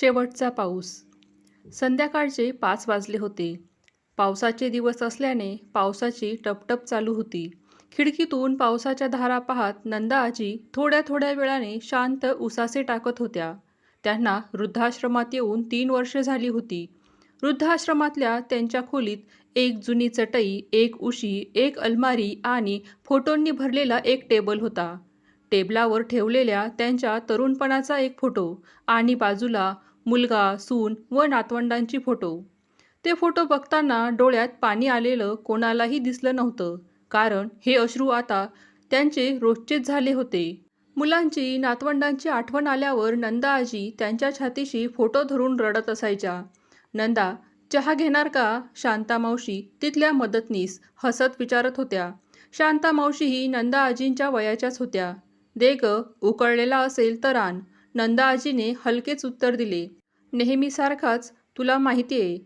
शेवटचा पाऊस. संध्याकाळचे पाच वाजले होते. पावसाचे दिवस असल्याने पावसाची टपटप चालू होती. खिडकीतून पावसाच्या धारा पाहत नंदा आजी थोड्या थोड्या वेळाने शांत उसासे टाकत होत्या. त्यांना वृद्धाश्रमात येऊन तीन वर्षे झाली होती. वृद्धाश्रमातल्या त्यांच्या खोलीत एक जुनी चटई एक उशी एक अलमारी आणि फोटोंनी भरलेला एक टेबल होता. टेबलावर ठेवलेल्या त्यांच्या तरुणपणाचा एक फोटो आणि बाजूला मुलगा सून व नातवंडांची फोटो. ते फोटो बघताना डोळ्यात पाणी आलेलं कोणालाही दिसलं नव्हतं. कारण हे अश्रू आता त्यांचे रोजचेच झाले होते. मुलांची नातवंडांची आठवण आल्यावर नंदा आजी त्यांच्या छातीशी फोटो धरून रडत असायच्या. नंदा चहा घेणार का? शांता मावशी तिथल्या मदतनीस हसत विचारत होत्या. शांता मावशीही नंदा आजींच्या वयाच्याच होत्या. दे ग उकळलेला असेल तर आण. नंदा आजीने हलकेच उत्तर दिले. नेहमीसारखाच तुला माहिती आहे.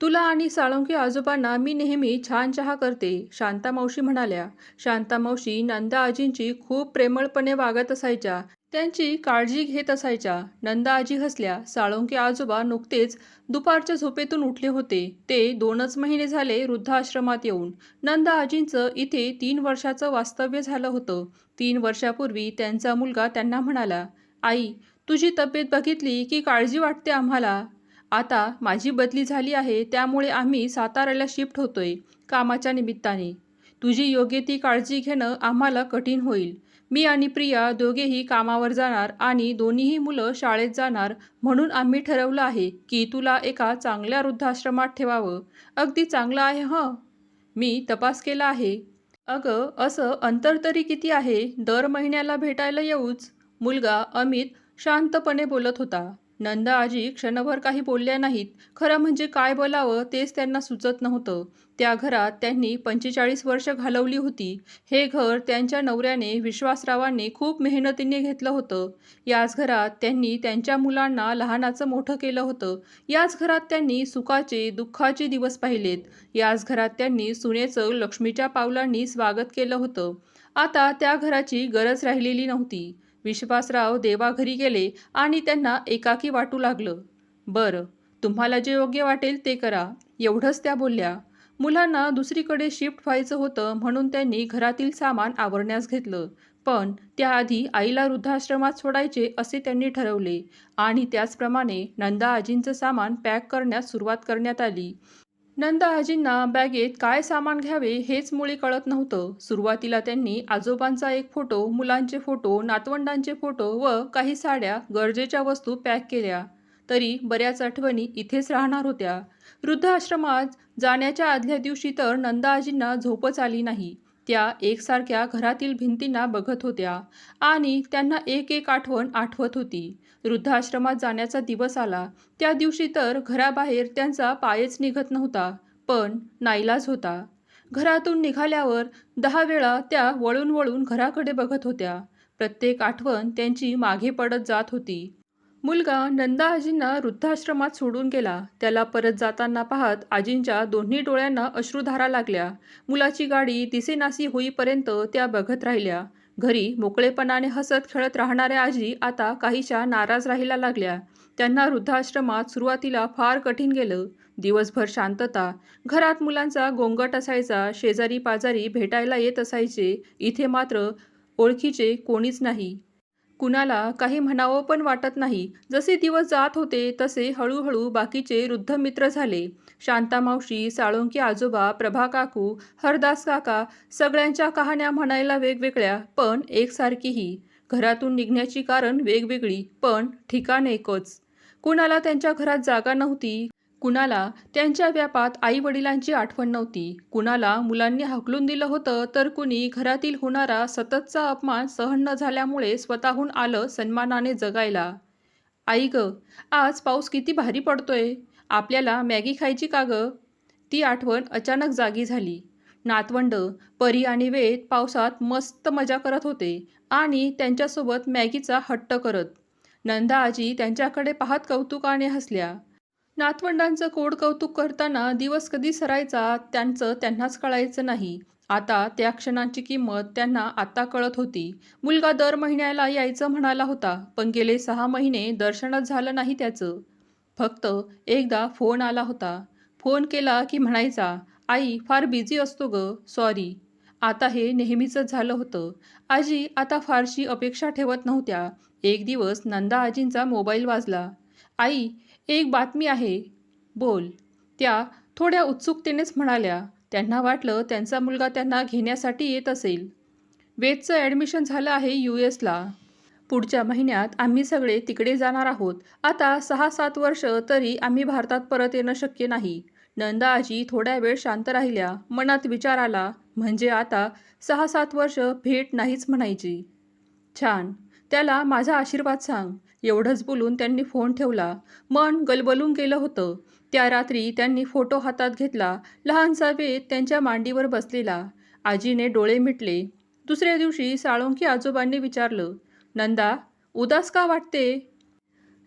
तुला आणि साळुंकी आजोबांना मी नेहमी छान चहा करते शांता मावशी म्हणाल्या. शांता मावशी नंदा आजींची खूप प्रेमळपणे वागत असायच्या. त्यांची काळजी घेत असायच्या. नंदा आजी हसल्या. साळुंके आजोबा नुकतेच दुपारच्या झोपेतून उठले होते. ते दोनच महिने झाले वृद्धाश्रमात येऊन. नंदा आजींचं इथे तीन वर्षाचं वास्तव्य झालं होतं. तीन वर्षापूर्वी त्यांचा मुलगा त्यांना म्हणाला आई तुझी तब्येत बघितली की काळजी वाटते आम्हाला. आता माझी बदली झाली आहे त्यामुळे आम्ही साताऱ्याला शिफ्ट होतोय कामाच्या निमित्ताने. तुझी योग्य ती काळजी घेणं आम्हाला कठीण होईल. मी आणि प्रिया दोघेही कामावर जाणार आणि दोन्हीही मुलं शाळेत जाणार म्हणून आम्ही ठरवलं आहे की तुला एका चांगल्या वृद्धाश्रमात ठेवावं. अगदी चांगलं आहे हं? मी तपास केला आहे. अगं असं अंतर तरी किती आहे? दर महिन्याला भेटायला येऊच. मुलगा अमित शांतपणे बोलत होता. नंदा आजी क्षणभर काही बोलल्या नाहीत. खरं म्हणजे काय बोलावं तेच त्यांना सुचत नव्हतं. त्या घरात त्यांनी पंचेचाळीस वर्ष घालवली होती. हे घर त्यांच्या नवऱ्याने विश्वासरावांनी खूप मेहनतीने घेतलं होतं. याच घरात त्यांनी त्यांच्या मुलांना लहानाचं मोठं केलं होतं. याच घरात त्यांनी सुखाचे दुःखाचे दिवस पाहिलेत. याच घरात त्यांनी सुनेचं लक्ष्मीच्या पावलांनी स्वागत केलं होतं. आता त्या घराची गरज राहिलेली नव्हती. विश्वासराव देवाघरी गेले आणि त्यांना एकाकी वाटू लागलं. बरं तुम्हाला जे योग्य वाटेल ते करा. एवढंच त्या बोलल्या. मुलांना दुसरीकडे शिफ्ट व्हायचं होतं म्हणून त्यांनी घरातील सामान आवरण्यास घेतलं. पण त्याआधी आईला वृद्धाश्रमात सोडायचे असे त्यांनी ठरवले आणि त्याचप्रमाणे नंदा आजींचं सामान पॅक करण्यास सुरुवात करण्यात आली. नंदाजींना बॅगेत काय सामान घ्यावे हेच मुळी कळत नव्हतं. सुरुवातीला त्यांनी आजोबांचा एक फोटो मुलांचे फोटो नातवंडांचे फोटो व काही साड्या गरजेच्या वस्तू पॅक केल्या. तरी बऱ्याच आठवणी इथेच राहणार होत्या. वृद्धाश्रमात जाण्याच्या आदल्या दिवशी तर नंदा आजींना झोपच आली नाही. त्या एकसारख्या घरातील भिंतींना बघत होत्या आणि त्यांना एक एक आठवण आठवत होती. वृद्धाश्रमात जाण्याचा दिवस आला. त्या दिवशी तर घराबाहेर त्यांचा पायच निघत नव्हता पण नाईलाज होता. घरातून निघाल्यावर दहा वेळा त्या वळून वळून घराकडे बघत होत्या. प्रत्येक आठवण त्यांची मागे पडत जात होती. मुलगा नंदा आजींना वृद्धाश्रमात सोडून गेला. त्याला परत जाताना पाहत आजींच्या दोन्ही डोळ्यांना अश्रुधारा लागल्या. मुलाची गाडी दिसेनासी होईपर्यंत त्या बघत राहिल्या. घरी मोकळेपणाने हसत खेळत राहणाऱ्या आजी आता काहीशा नाराज राहायला लागल्या. त्यांना वृद्धाश्रमात सुरुवातीला फार कठीण गेलं. दिवसभर शांतता घरात मुलांचा गोंगट असायचा शेजारी पाजारी भेटायला येत असायचे. इथे मात्र ओळखीचे कोणीच नाही. कुणाला काही म्हणावं पण वाटत नाही. जसे दिवस जात होते तसे हळूहळू बाकीचे वृद्ध मित्र झाले. शांता मावशी साळुंकी आजोबा प्रभा काकू हरदास काका सगळ्यांच्या कहाण्या म्हणायला वेगवेगळ्या पण एकसारखीही. घरातून निघण्याची कारण वेगवेगळी पण ठिकाण एकच. कुणाला त्यांच्या घरात जागा नव्हती कुणाला त्यांच्या व्यापात आई वडिलांची आठवण नव्हती. कुणाला मुलांनी हाकलून दिलं होतं तर कुणी घरातील होणारा सततचा अपमान सहन न झाल्यामुळे स्वतःहून आलं सन्मानाने जगायला. आई ग आज पाऊस किती भारी पडतोय. आपल्याला मॅगी खायची का ग? ती आठवण अचानक जागी झाली. नातवंड परी आणि वेद पावसात मस्त मजा करत होते आणि त्यांच्यासोबत मॅगीचा हट्ट करत. नंदा आजी त्यांच्याकडे पाहत कौतुकाने हसल्या. नातवंडांचं कोड कौतुक करताना दिवस कधी सरायचा त्यांचं त्यांनाच कळायचं नाही. आता त्या क्षणांची किंमत त्यांना आता कळत होती. मुलगा दर महिन्याला यायचं म्हणाला होता पण गेले सहा महिने दर्शनच झालं नाही त्याचं. फक्त एकदा फोन आला होता. फोन केला की म्हणायचा आई फार बिझी असतो ग सॉरी. आता हे नेहमीचंच झालं होतं. आजी आता फारशी अपेक्षा ठेवत नव्हत्या. एक दिवस नंदा आजींचा मोबाईल वाजला. आई एक बातमी आहे. बोल. त्या थोड्या उत्सुकतेनेच म्हणाल्या त्यांना वाटलं त्यांचा मुलगा त्यांना घेण्यासाठी येत असेल. वेदचं ॲडमिशन झालं आहे यू एसला. पुढच्या महिन्यात आम्ही सगळे तिकडे जाणार आहोत. आता सहा सात वर्ष तरी आम्ही भारतात परत येणं शक्य नाही. नंदा आजी थोड्या वेळ शांत राहिल्या. मनात विचार आला म्हणजे आता सहा सात वर्ष भेट नाहीच म्हणायची. छान. त्याला माझा आशीर्वाद सांग. एवढंच बोलून त्यांनी फोन ठेवला. मन गलबलून गेलं होतं. त्या रात्री त्यांनी फोटो हातात घेतला. लहानसा वेद त्यांच्या मांडीवर बसलेला. आजीने डोळे मिटले. दुसऱ्या दिवशी साळुंकी आजोबांनी विचारलं नंदा उदास का वाटते?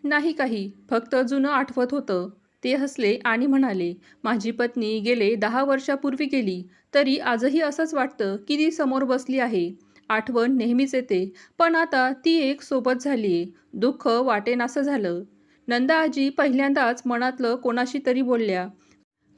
नाही काही. फक्त जुनं आठवत होतं. ते हसले आणि म्हणाले माझी पत्नी गेले दहा वर्षापूर्वी गेली. तरी आजही असंच वाटतं की ती समोर बसली आहे. आठवण नेहमीच येते. पण आता ती एक सोबत झाली आहे दुःख वाटेनासं झालं. नंदा आजी पहिल्यांदाच मनातलं कोणाशी तरी बोलल्या.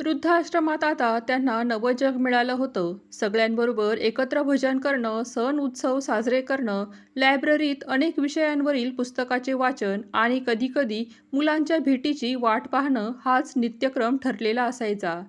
वृद्धाश्रमात आता त्यांना नवं जग मिळालं होतं. सगळ्यांबरोबर एकत्र भजन करणं सण उत्सव साजरे करणं लायब्ररीत अनेक विषयांवरील पुस्तकाचे वाचन आणि कधीकधी मुलांच्या भेटीची वाट पाहणं हाच नित्यक्रम ठरलेला असायचा.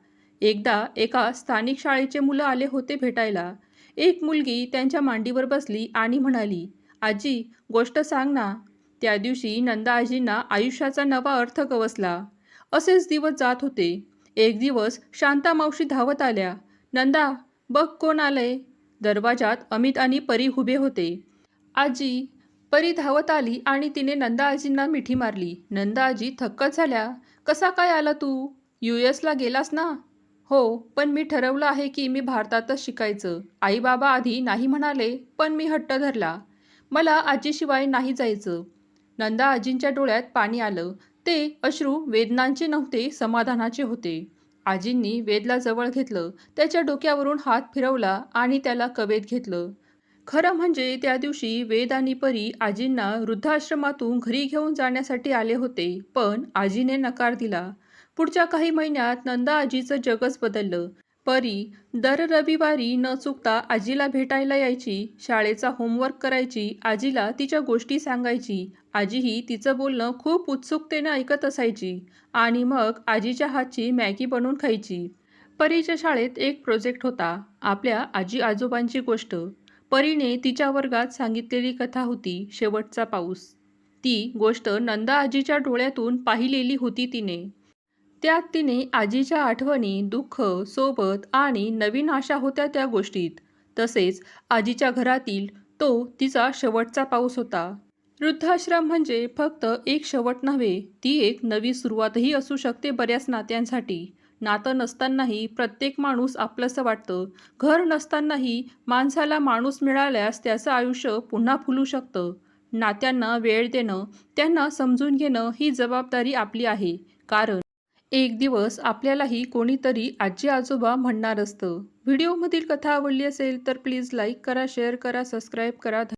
एकदा एका स्थानिक शाळेचे मुलं आले होते भेटायला. एक मुलगी त्यांच्या मांडीवर बसली आणि म्हणाली आजी गोष्ट सांग ना. त्या दिवशी नंदा आजींना आयुष्याचा नवा अर्थ गवसला. असेच दिवस जात होते. एक दिवस शांता मावशी धावत आल्या. नंदा बघ कोण आलंय. दरवाजात अमित आणि परी उभे होते. आजी परी धावत आली आणि तिने नंदा आजींना मिठी मारली. नंदा आजी थक्कच झाल्या. कसा काय आला तू? यू एसला गेलास ना? हो पण मी ठरवलं आहे की मी भारतातच शिकायचं. आई बाबा आधी नाही म्हणाले पण मी हट्ट धरला. मला आजीशिवाय नाही जायचं. नंदा आजींच्या डोळ्यात पाणी आलं. ते अश्रू वेदनांचे नव्हते समाधानाचे होते. आजींनी वेदला जवळ घेतलं त्याच्या डोक्यावरून हात फिरवला आणि त्याला कवेत घेतलं. खरं म्हणजे त्या दिवशी वेद आणि परी आजींना वृद्धाश्रमातून घरी घेऊन जाण्यासाठी आले होते पण आजीने नकार दिला. पुढच्या काही महिन्यात नंदा आजीचं जगच बदललं. परी दर रविवारी न चुकता आजीला भेटायला यायची शाळेचा होमवर्क करायची आजीला तिच्या गोष्टी सांगायची. आजीही तिचं बोलणं खूप उत्सुकतेने ऐकत असायची आणि मग आजीच्या हातची मॅगी बनवून खायची. परीच्या शाळेत एक प्रोजेक्ट होता आपल्या आजी आजोबांची गोष्ट. परीने तिच्या वर्गात सांगितलेली कथा होती शेवटचा पाऊस. ती गोष्ट नंदा आजीच्या डोळ्यातून पाहिलेली होती तिने. त्यात तिने आजीच्या आठवणी दुःख सोबत आणि नवीन आशा होत्या त्या गोष्टीत. तसेच आजीच्या घरातील तो तिचा शेवटचा पाऊस होता. वृद्धाश्रम म्हणजे फक्त एक शेवट नव्हे ती एक नवी सुरुवातही असू शकते बऱ्याच नात्यांसाठी. नातं नसतानाही प्रत्येक माणूस आपलंसं वाटतं. घर नसतानाही माणसाला माणूस मिळाल्यास त्याचं आयुष्य पुन्हा फुलू शकतं. नात्यांना वेळ देणं त्यांना समजून घेणं ही जबाबदारी आपली आहे. कारण एक दिवस आपल्यालाही कोणीतरी आजी आजोबा म्हणणार असतं. व्हिडिओमधील कथा आवडली असेल तर प्लीज लाईक करा शेअर करा सबस्क्राईब करा.